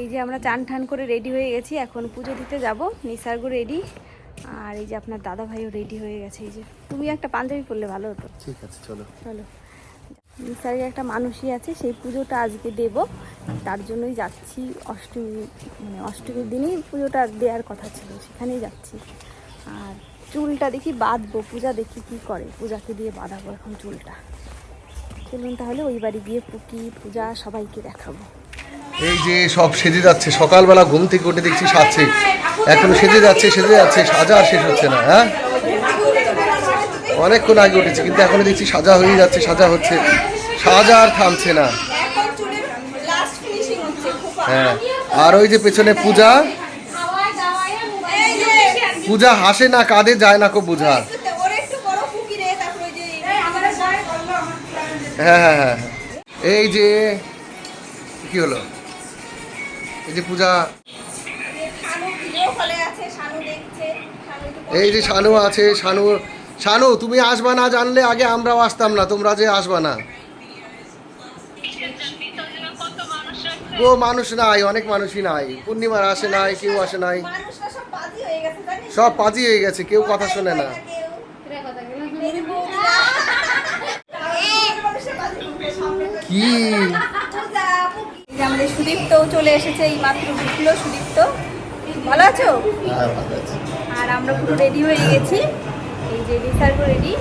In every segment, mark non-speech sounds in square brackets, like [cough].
এই যে আমরা চান ঠান করে রেডি হয়ে গেছি এখন পুজো দিতে যাব। নিসার্গ রেডি আর এই যে আপনার দাদা ভাইও রেডি হয়ে গেছে এই যে। তুমি একটা পাঞ্জাবি পরলে ভালো হতো। ঠিক আছে চলো। চলো। নিসার্গে একটা মানুষই আছে সেই পুজোটা আজকে দেব। তার জন্যই যাচ্ছি অষ্টমী মানে অষ্টমীর দিনই পুজোটা দেওয়ার কথা ছিল সেখানেই যাচ্ছি। আর চুলটা দেখি বাঁধবো পূজা দেখি কি করে। পূজাকে দিয়ে বাঁধাবো এখন চুলটা। চলুন তাহলে ওই বাড়ি গিয়ে পুকি পূজা সবাইকে দেখাবো। এই যে সব সেজে যাচ্ছে, সকালবেলা ঘুম থেকে উঠে দেখছি সাজছে। এখনও সেজে যাচ্ছে সেজে যাচ্ছে, সাজা আর শেষ হচ্ছে না হ্যাঁ? অনেকক্ষণ আগে উঠেছে, কিন্তু এখনও দেখছি সাজা হয়ে যাচ্ছে, সাজা হচ্ছে। সাজা আর থামছে না। হ্যাঁ আর ওই যে পেছনে পূজা। পূজা হাসে না, কাঁদে, যায় না কো বুঝা। হ্যাঁ হ্যাঁ হ্যাঁ। এই যে, কি হলো? এই যে পূজা। এই যে শানু আছে, শানু শানু, তুমি আসবা না জানলে আগে আমরাও আসতাম না, তোমরা যে আসবা না। ও, মানুষ নাই, অনেক মানুষই নাই। পূর্ণিমার আসে নাই, কেউ আসে নাই। সব পাজি হয়ে গেছে, কেউ কথা শোনে না। কি? যে আমাদের সুদীপ্ত চলে এসেছে এই মাত্র ঢুকলো সুদীপ্ত। ভালো আছো? হ্যাঁ, ভালো আছে। আর আমরা পুরো রেডি হয়ে গেছি। এই যে নিসার্গ রেডি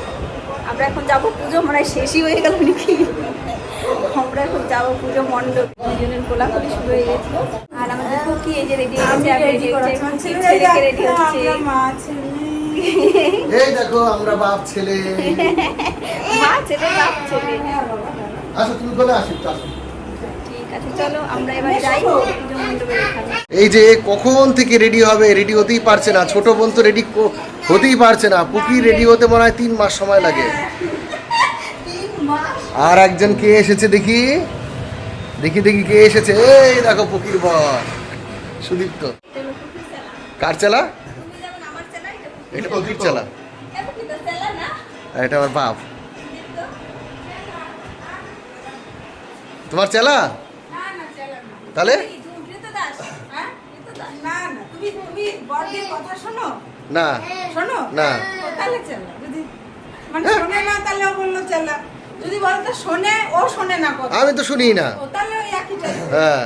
আমরা এখন যাব পুজো মনে হয় শেষই হয়ে গেল নাকি? আমরা এখন যাব পুজো মণ্ডপ। দুজনের কোলাকুলি শুরু হয়ে গেছে আর আমাদের কুকি এই যে রেডি হয়েছে আমি রেডি হচ্ছে। ছেলেকে রেডি হচ্ছে। এই দেখো আমরা বাপ ছেলে। মা ছেলে বাপ ছেলে। আসো তুমি বলে আসো? আসো। এই যে কখন থেকে রেডি হবে? রেডি হতেই পারছে না। ছোট বোন তো রেডি হতেই পারছে না। পুকি রেডি হতে মনে হয় তিন মাস সময় লাগে। আর একজন কে এসেছে দেখি? দেখি দেখি কে এসেছে। এই দেখো পুকির বর। সুদীপ্ত। কার চালা? এটা পুকির চালা। এটা আমার বাপ। তোমার চালা? তাহলে? না না তুমি তুমি বড়দের কথা শোনো? না। শোনো? না। ও তাহলে চেলা যদি মানে শোনে না তাহলে ও বলল চেলা। যদি বলতো শোনে ও শোনে না কথা। আমি তো শুনি না। হ্যাঁ।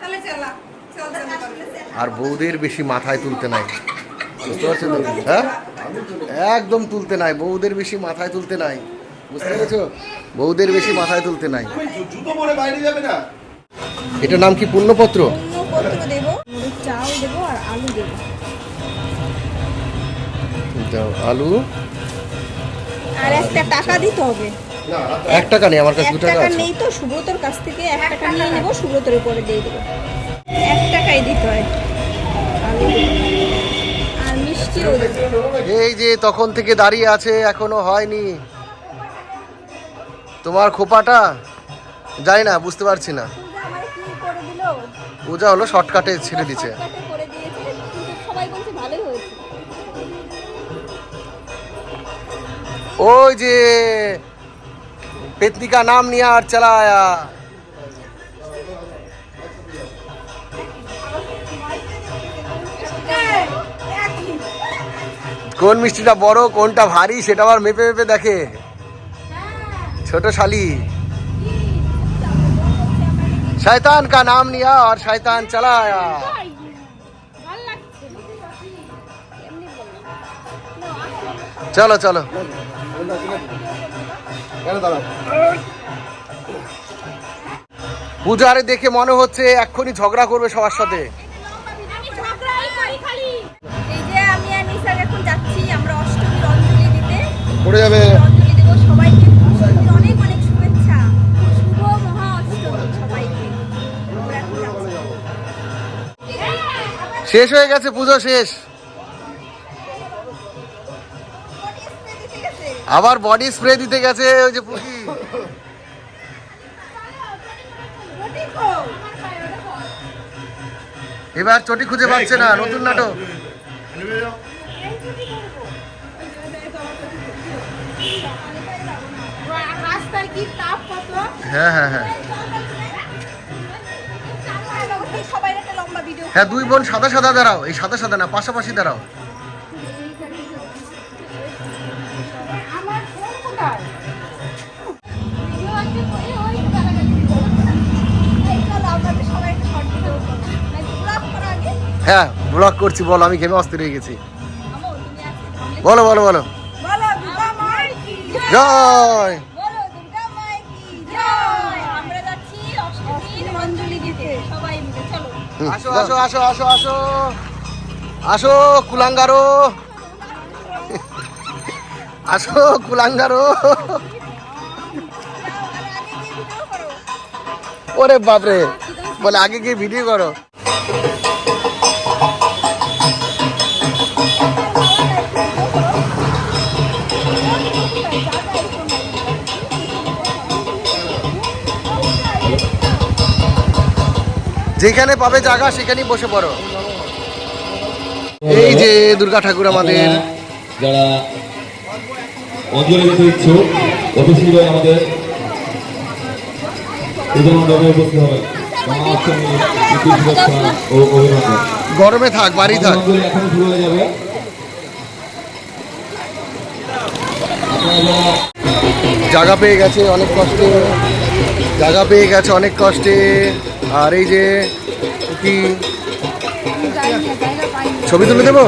তাহলে চেলা চল চেলা করলে আর বৌদের বেশি মাথায় তুলতে নাই। বুঝতে পারছ হ্যাঁ? একদম তুলতে নাই। বৌদের বেশি মাথায় তুলতে নাই। বুঝতে পেরেছ? বৌদের বেশি মাথায় তুলতে নাই। জুতো পরে বাইরে যাবে না? এটার নাম কি পূর্ণপত্র? পত্র দেবো চাল দেবো আর আলু দেবো। দাও, আলু। আর একটা টাকা দিতে হবে। এক টাকা নেই আমার কাছে দু টাকা টাকা আছে। নেই তো সুব্রতর কাছ থেকে এক টাকা নিয়ে নেব সুব্রতর উপরে দিয়ে দেবো। এক টাকাই দিতে হয়। আলু আর মিষ্টিও এই যে তখন থেকে দাঁড়িয়ে আছে এখনও হয়নি। তোমার খোপাটা? যাই না বুঝতে পারছি না। পূজা হলো শর্টকাটে ছেড়ে দিছে ওই যে পেতনিকা নাম নিয়ে আর চালায়া। কোন মিষ্টিটা বড় কোনটা ভারী সেটা আবার মেপে মেপে দেখে। ছোট শালি। শয়তান কা নাম নিয়া আর শয়তান চালায়া চলো চলো পূজারে দেখে মনে হচ্ছে এক্ষুনি ঝগড়া করবে সবার সাথে। এই যে শেষ হয়ে গেছে পুজো শেষ। আবার বডি স্প্রে দিতে গেছে ওই যে পুকি এবার চটি খুঁজে পাচ্ছে না নতুন নাটক। তাপ কত হ্যাঁ। হ্যাঁ হ্যাঁ। হ্যাঁ দুই বোন সাদা সাদা দাঁড়াও। এই সাদা সাদা না পাশাপাশি দাঁড়াও। হ্যাঁ ব্লগ করছি বলো আমি ঘেমে অস্থির হয়ে গেছি। বলো বলো বলো। জয়! আসো আসো আসো আসো আসো। আসো, কুলাঙ্গারো। আসো, কুলাঙ্গারো। ওরে বাপরে, বলে আগে গিয়ে ভিডিও করো। যেখানে পাবে জায়গা সেখানেই বসে পড়ো। এই যে দুর্গা ঠাকুর আমাদের। যারা অঞ্জলি দিতে ইচ্ছুক আমাদের গরমে থাক বাড়ি থাক। অঞ্জলি এখন শুরু হয়ে যাবে। জায়গা পেয়ে গেছে অনেক কষ্টে। জায়গা পেয়ে গেছে অনেক কষ্টে। আর এই যে কি? ছবি তুলে দেবো?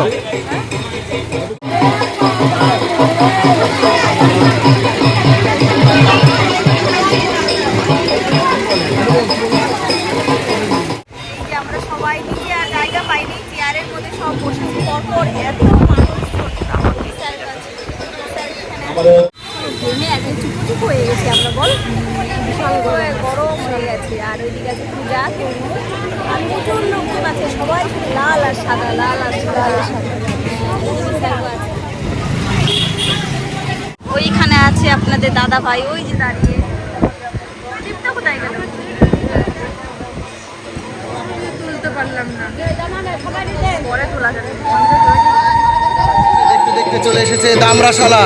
দেখতে দেখতে চলে এসেছে দামরাশালা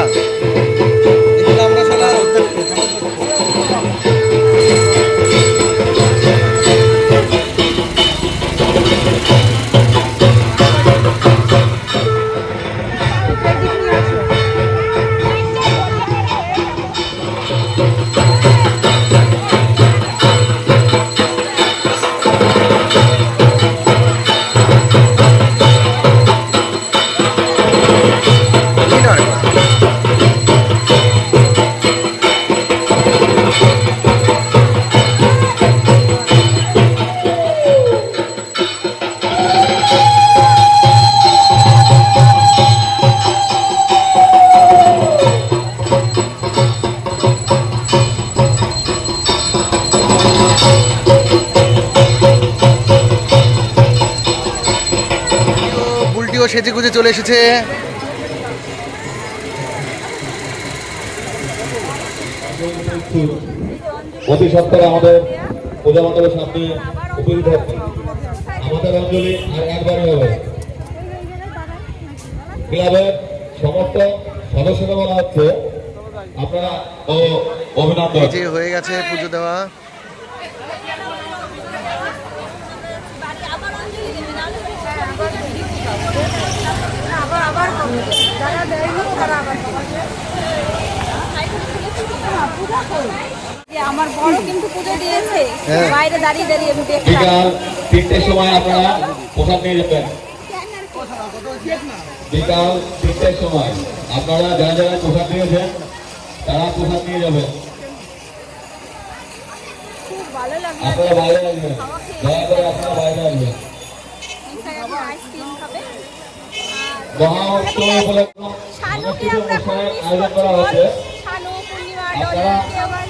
চলে এসেছে। অতি সত্তর আমাদের পূজা মণ্ডপের সামনে উপস্থিত হচ্ছে। আমাদের অঞ্জলি আর একবারই হবে। ক্লাবের সমস্ত সদস্যকে বলা হচ্ছে আপনারা ও অভিনন্দন। হয়ে গেছে পুজো দেওয়া। আবার যারা দেয়নি তারা আবার আমার বড় কিন্তু পুজো দিয়েছে। হ্যাঁ। বাইরে দাঁড়িয়ে দাঁড়িয়ে আমি দেখলাম বিকাল তিনটের সময় আপনারা প্রসাদ নিয়ে যাবেন। বিকাল তিনটের সময়। আপনারা যারা যারা প্রসাদ নিয়েছেন তারা প্রসাদ নিয়ে যাবেন। আপনারা বাইরে আসবেন। দয়া করে আপনারা বাইরে আসবেন। আয়োজন করা কেবল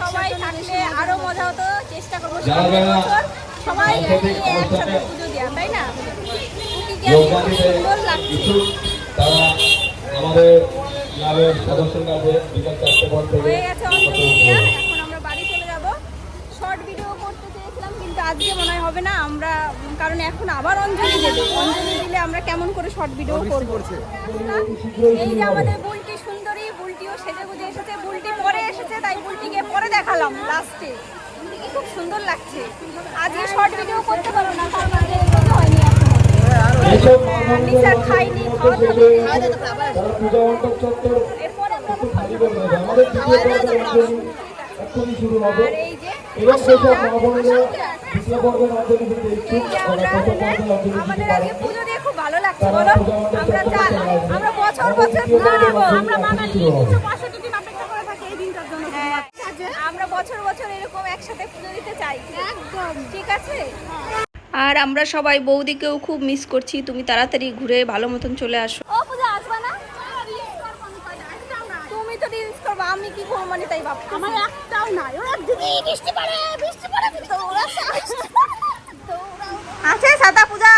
সবাই থাকলে আরও মজা হতো। চেষ্টা করব সবাই একসাথে পুজো দেওয়া তাই না? তারা আমাদের ক্লাবের সদস্যের কাছে বিকাল চারটে পর থেকে হয়ে গেছে অঞ্জলি দেওয়া এখন আমরা বাড়ি চলে যাব শর্ট ভিডিও করতে আজকে মনে হবে না আমরা কারণ এখন আবার অঞ্জলি দেবে অঞ্জলি দিলে আমরা কেমন করে শর্ট ভিডিও করব এই যে আমাদের বুলটি সুন্দরী বুলটিও সেজে গুজে এসেছে বুলটি পরে এসেছে তাই বুলটিকে পরে দেখালাম লাস্টে খুব সুন্দর লাগছে আজকে শর্ট ভিডিও করতে পারো না কারণ হয়নি এখনও নিশা খাইনি খাওয়া এরপরে আমরা শুরু হবে আর এই এবং সেসব মা বোনেরা দ্বিতীয় পর্বের অঞ্জলি দিতে ইচ্ছুক যে তারা আমরা প্রথম পর্বের অঞ্জলি দিতে আমাদের আজকে পুজো দিয়ে খুব ভালো লাগছে বলো। আমরা যা আমরা বছর বছর পুজো আমরা বাঙালি কিছু মাসে দুদিন অপেক্ষা করে থাকি এই দিনটার জন্য। আমরা বছর বছর এরকম একসাথে পুজো দিতে চাই। একদম। ঠিক আছে? আর আমরা সবাই বৌদিকেও খুব মিস করছি। তুমি তাড়াতাড়ি ঘুরে ভালো মতন চলে আসো ও পূজা আসবা না তুমি তো রিলস করবে আমি কি করব মানে তাই ভাব আমার একটাও নাই ওরা দিদি বৃষ্টি পড়ে বৃষ্টি পড়ে দৌড়া আছে সাদা পূজা।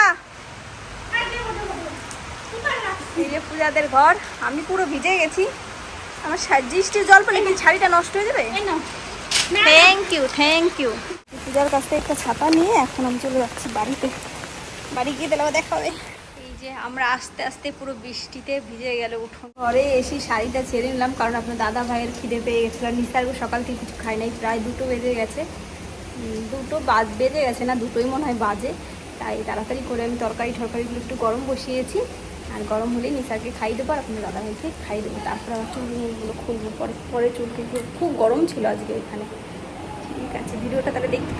এই যে পূজাদের ঘর আমি পুরো ভিজে গেছি। আমার বৃষ্টির জল পেলে কি শাড়িটা নষ্ট হয়ে যাবে? থ্যাংক ইউ থ্যাংক ইউ পূজার কাছ থেকে একটা ছাতা নিয়ে এখন আমি চলে যাচ্ছি বাড়িতে। বাড়ি গিয়ে দিলে দেখা হবে। যে আমরা আস্তে আস্তে পুরো বৃষ্টিতে ভিজে গেল উঠোন। ঘরে এসে শাড়িটা ছেড়ে নিলাম, কারণ আপনার দাদা ভাইয়ের খিদে পেয়ে গেছিল। আর নিস্তারগো সকাল থেকে কিছু খাই নাই, প্রায় দুটো বেজে গেছে। দুটো বাজ বেজে গেছে না, দুটোই মনে হয় বাজে। তাই তাড়াতাড়ি করে আমি তরকারি টরকারিগুলো একটু গরম বসিয়েছি। আর গরম হলেই নিসারকে খাই দেবো আর আপনার দাদা ভাইকে খাই দেবো। তারপর আমার চুলগুলো খুলবো, পরে পরে চুলকে খুব গরম ছিল আজকে এখানে। ঠিক আছে, ভিডিওটা তাহলে দেখতে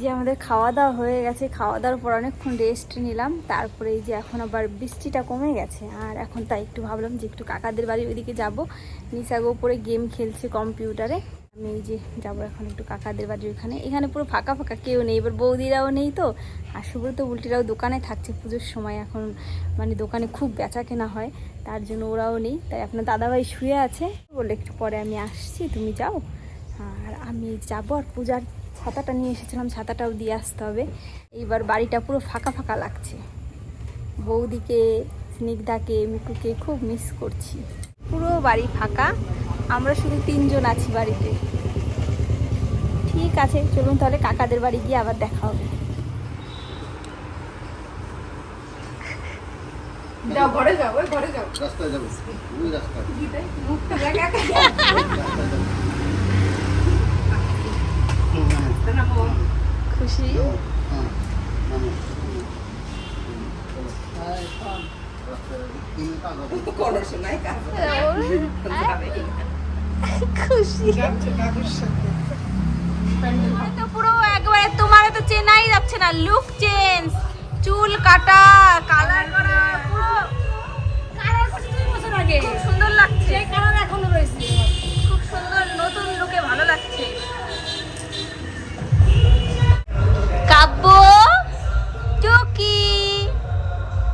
যে আমাদের খাওয়া দাওয়া হয়ে গেছে খাওয়া দাওয়ার পর অনেকক্ষণ রেস্ট নিলাম, তারপরে এই যে এখন আবার বৃষ্টিটা কমে গেছে, আর এখন তাই একটু ভাবলাম যে একটু কাকাদের বাড়ি ওইদিকে যাব। নিশাগো উপরে গেম খেলছে কম্পিউটারে আমি এই যে যাব এখন একটু কাকাদের বাড়ির ওখানে। এখানে পুরো ফাঁকা ফাঁকা কেউ নেই, এবার বৌদিরাও নেই তো, আর সুব্রত উল্টিরাও দোকানে থাকছে পুজোর সময়, এখন মানে দোকানে খুব বেচা কেনা হয়, তার জন্য ওরাও নেই, তাই আপনার দাদাভাই শুয়ে আছে। বলে একটু পরে আমি আসছি, তুমি যাও, আর আমি যাব আর পূজার ছাতাটা নিয়ে এসেছিলাম ছাতাটাও দিয়ে আসতে হবে। এইবার বাড়িটা পুরো ফাঁকা ফাঁকা লাগছে। বৌদিকে স্নিগ্ধাকে মিকুকে খুব মিস করছি। পুরো বাড়ি ফাঁকা। আমরা শুধু তিনজন আছি বাড়িতে। ঠিক আছে চলুন তাহলে কাকাদের বাড়ি গিয়ে আবার দেখা হবে। যাও ঘরে যাও ওই ঘরে যাও। রাস্তায় যাব। রাস্তায় [laughs] মুখটা দেখা খুশি হ্যাঁ নামো করো শোনাই কাজ খুশি যাচ্ছে দাদুর সাথে তো পুরো একবারে তোমার তো চেনাই যাচ্ছে না। লুক চেঞ্জ চুল কাটা কালার করা পুরো। কালার করতে দুই বছর আগে? খুব সুন্দর লাগছে। কালার এখনও রয়েছে। কাব্য টুকি।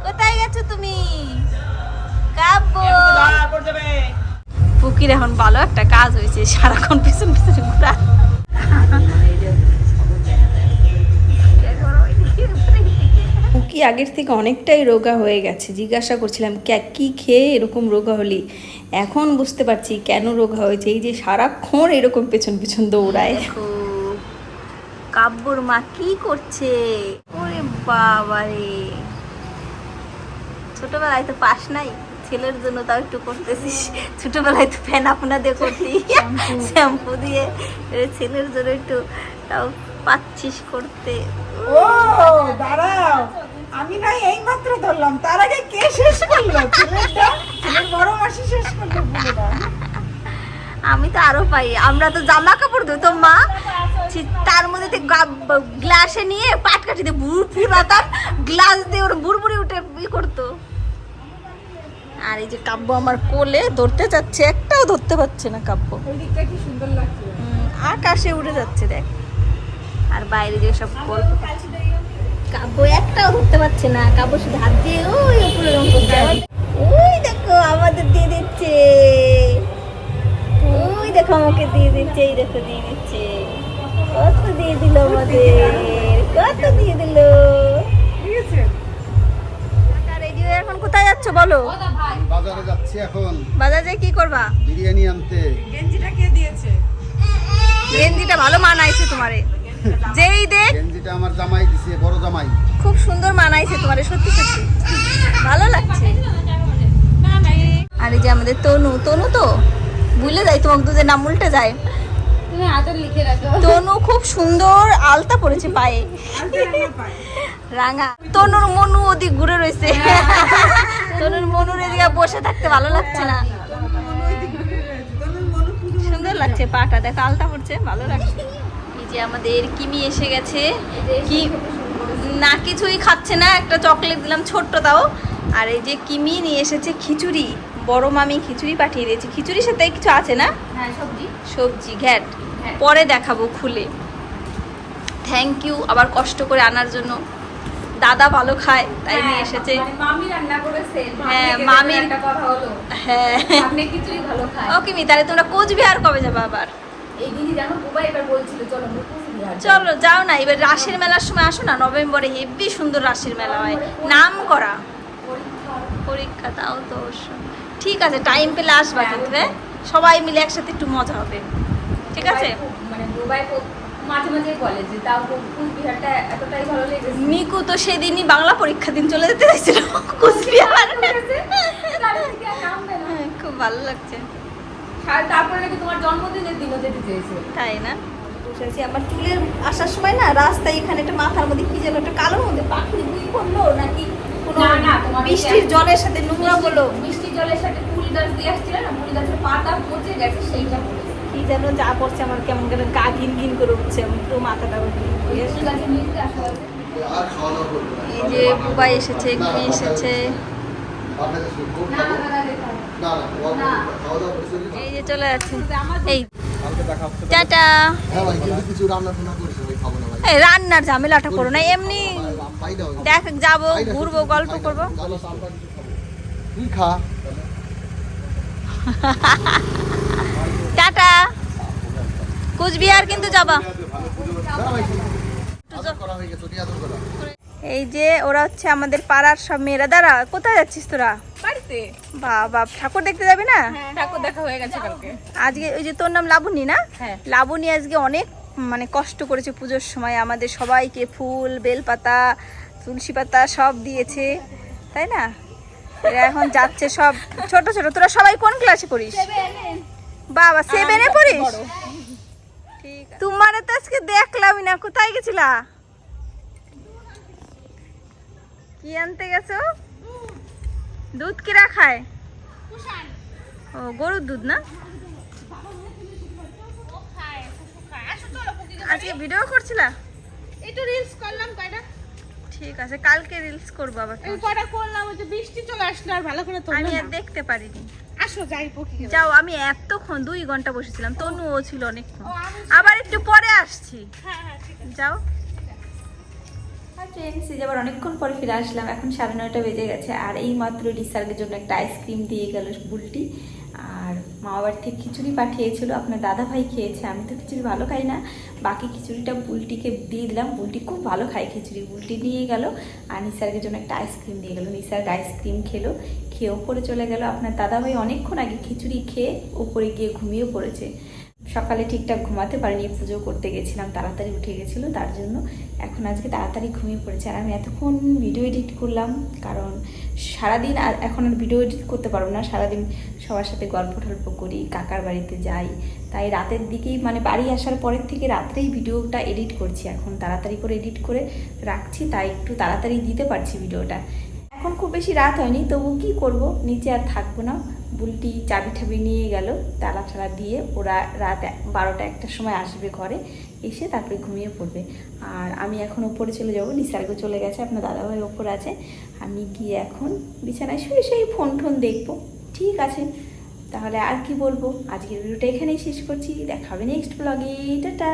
কোথায় গেছো তুমি? কাব্য পুকির এখন ভালো একটা কাজ হয়েছে সারাক্ষণ পিছন পিছন ঘুরা। কি আগের থেকে অনেকটাই রোগা হয়ে গেছে। জিজ্ঞাসা করছিলাম "ক্যা- কি খেয়ে এরকম রোগা হলি? এখন বুঝতে পারছি কেন রোগা হয়েছে। এই যে সারাক্ষণ এরকম পেছন পেছন দৌড়ায়। কাব্যর মা কি করছে? ওরে বাবারে। ছোটবেলায় তো পাস নাই ছেলের জন্য তাও একটু করতেছিস। ছোটবেলায় তো ফ্যান আপনা দিয়ে করতি। শ্যাম্পু। দিয়ে এ ছেলের জন্য একটু তাও পাচ্ছিস করতে। ও দাঁড়াও। আমি না এই মাত্র ধরলাম তার আগে কে শেষ করল? ছেলেটা ছেলের বড় মাসি শেষ করল আমি তো আরও পাই আমরা তো জামা কাপড় ধুতো মা ছি- তার মধ্যে থেকে গ্লাসে নিয়ে পাট কাঠি দিয়ে বুড় ফুরাতাম গ্লাস দিয়ে ওর বুড়বুড়ি উঠে ই করতো। আর এই যে কাব্য আমার কোলে ধরতে চাচ্ছে একটাও ধরতে পারছে না কাব্য। কি সুন্দর লাগছে। আকাশে উড়ে যাচ্ছে দেখ। আর বাইরে যে সব গল্প কাব্য একটাও ধরতে পারছে না কাব্য শুধু হাত দিয়ে ওই উপরে রং ওই দেখো আমাদের দিয়ে দিচ্ছে। ওই দেখো আমাকে দিয়ে দিচ্ছে এই দেখো দিয়ে দিচ্ছে। কত দিয়ে দিল আমাদের? কত দিয়ে দিল? এখন কোথায় যাচ্ছ বলো? আমি বাজারে যাচ্ছি এখন। বাজারে কি করবা? বিরিয়ানি আনতে। গেঞ্জিটা কে দিয়েছে? গেঞ্জিটা ভালো মানাইছে তোমারে। যেই দেখ। গেঞ্জিটা আমার জামাই দিছে বড় জামাই। খুব সুন্দর মানাইছে তোমারে সত্যি সত্যি। ভালো লাগছে। আর এই যে আমাদের তনু তনু তো ভুলে যাই তোমাকে দুধের নাম উল্টে যায়। তনু খুব সুন্দর আলতা পড়েছে পায়ে। রাঙা। তনুর মনু ওদিক ঘুরে রয়েছে। তনুর মনুর এদিকে বসে থাকতে ভালো লাগছে না। সুন্দর লাগছে পাটা। দেখো আলতা পড়ছে ভালো লাগছে। এই যে আমাদের কিমি এসে গেছে। কি না কিছুই খাচ্ছে না একটা চকলেট দিলাম ছোট্ট তাও। আর এই যে কিমি নিয়ে এসেছে খিচুড়ি। বড় মামি খিচুড়ি পাঠিয়ে দিয়েছে। খিচুড়ির সাথে কিছু আছে না? হ্যাঁ সবজি। সবজি ঘ্যাট। পরে দেখাবো খুলে। থ্যাংক ইউ আবার কষ্ট করে আনার জন্য। দাদা ভালো খায় তাই নিয়ে এসেছে। মানে মামি রান্না করেছে। হ্যাঁ, ভাগ্নে মামির- কথা হলো। হ্যাঁ। আপনি কিছুই ভালো খায়। ওকে মি তাহলে তোমরা কোচবিহার কবে যাবে আবার? এই দিদি জানো বুবা এবার বলছিল চলো যাও না এবার রাসের মেলার সময় আসো না নভেম্বরে হেভি সুন্দর রাসের মেলা হয়। নাম করা। পরীক্ষা। তাও তো ঠিক আছে টাইম পেলে আসবা কিন্তু হ্যাঁ? সবাই মিলে একসাথে একটু মজা হবে। ঠিক আছে? মানে দুবাই মাঝে মাঝে বলে যে তাও কোচবিহারটা এতটাই ভালো লেগেছে। মিকু তো সেদিনই বাংলা পরীক্ষা দিন চলে যেতে চাইছিল। কোচবিহার। হ্যাঁ, খুব ভালো লাগছে। আর তারপরে নাকি তোমার জন্মদিনের দিনও যেতে চেয়েছে। তাই না? বসে আছি আমার চুলের আসার সময় না রাস্তায় এখানে একটা মাথার মধ্যে কি যেন একটা কালোর মধ্যে পাখি দুই পড়ল নাকি কোনো বৃষ্টির জলের সাথে নোংরা বলো মিষ্টি জলের সাথে ফুল গাছ দিয়ে আসছিল না ফুল গাছের পাতা পচে গেছে সেইটা কি যেন যা পড়ছে আমার কেমন কেন গা ঘিন ঘিন করে উঠছে আমার পুরো মাথাটা। এই যে বুবাই এসেছে কি এসেছে? এই যে চলে যাচ্ছে। এই টাটা। হ্যাঁ ভাই কিন্তু কিছু রান্না টান্না করেছ ভাই খাব না ভাই। এই রান্নার ঝামেলাটা করো না এমনি দেখ যাব ঘুরবো গল্প করব। খা। [laughs] টাটা। কুচবিহার কিন্তু যাবা। হয়ে এই যে ওরা হচ্ছে আমাদের পাড়ার সব মেয়েরা। দাঁড়া কোথায় যাচ্ছিস তোরা? বাড়িতে। বাবা ঠাকুর দেখতে যাবি না? ঠাকুর দেখা হয়ে গেছে কালকে। আজকে ওই যে তোর নাম লাবণী না? হ্যাঁ। লাবণী আজকে অনেক মানে কষ্ট করেছে পুজোর সময়। আমাদের সবাইকে ফুল বেলপাতা তুলসী পাতা সব দিয়েছে তাই না? এরা এখন যাচ্ছে সব ছোট ছোট। তোরা সবাই কোন ক্লাসে পড়িস? বাবা সেভেনে পড়িস? তোমার তো আজকে দেখলামই না কোথায় গেছিলা? কি আনতে গেছো? দুধ কিরা খায়? ও গরুর দুধ না? আজকে ভিডিও করছিলা? একটু রিলস করলাম কয়টা? ঠিক আছে কালকে রিলস করব আবার এই কয়টা করলাম ওই যে বৃষ্টি চলে আসলো আর ভালো করে আমি আর দেখতে পারিনি। আসো যাই পকি যাও আমি এতক্ষণ দুই ঘণ্টা বসেছিলাম তনু ও ছিল। অনেকক্ষণ আবার একটু পরে আসছি। হ্যাঁ হ্যাঁ যাও। ফ্রেন্ডস আবার অনেকক্ষণ পরে ফিরে আসলাম এখন সাড়ে নয়টা বেজে গেছে আর এই মাত্র রিসার্কের জন্য একটা আইসক্রিম দিয়ে গেল বুলটি। মা বাবার থেকে খিচুড়ি পাঠিয়েছিল, আপনার দাদা ভাই খেয়েছে, আমি তো খিচুড়ি ভালো খাই না। বাকি খিচুড়িটা বুলটিকে দিয়ে দিলাম, বুলটি খুব ভালো খায় খিচুড়ি। বুলটি নিয়ে গেল, আর নিসার্গের জন্য একটা আইসক্রিম দিয়ে গেল। নিসার্গ আইসক্রিম খেলো খেয়ে ওপরে চলে গেল। আপনার দাদা ভাই অনেকক্ষণ আগে খিচুড়ি খেয়ে ওপরে গিয়ে ঘুমিয়েও পড়েছে। সকালে ঠিকঠাক ঘুমাতে পারিনি, পুজো করতে গেছিলাম, তাড়াতাড়ি উঠে গেছিল, তার জন্য এখন আজকে তাড়াতাড়ি ঘুমিয়ে পড়েছে। আর আমি এতক্ষণ ভিডিও এডিট করলাম, কারণ সারাদিন আর এখন আর ভিডিও এডিট করতে পারব না। সারাদিন সবার সাথে গল্প টল্প করি, কাকার বাড়িতে যাই। তাই রাতের দিকেই মানে বাড়ি আসার পরের থেকে রাত্রেই ভিডিওটা এডিট করছি। এখন তাড়াতাড়ি করে এডিট করে রাখছি, তাই একটু তাড়াতাড়ি দিতে পারছি ভিডিওটা এখন খুব বেশি রাত হয়নি তবু কি করব? নিচে আর থাকব না। বুলটি চাবি ঠাবি নিয়ে গেল, তালা ঠালা দিয়ে ওরা রাত বারোটা একটার সময় আসবে ঘরে, এসে তারপরে ঘুমিয়ে পড়বে। আর আমি এখন উপরে চলে যাব, নিসার্গ চলে গেছে, আপনার দাদাভাই ওপর আছে। আমি গিয়ে এখন বিছানায় শুয়ে সেই ফোন টোন দেখব। ঠিক আছে, তাহলে আর কি বলব? আজকের ভিডিওটা এখানেই শেষ করছি। দেখা হবে নেক্সট ব্লগে টাটা!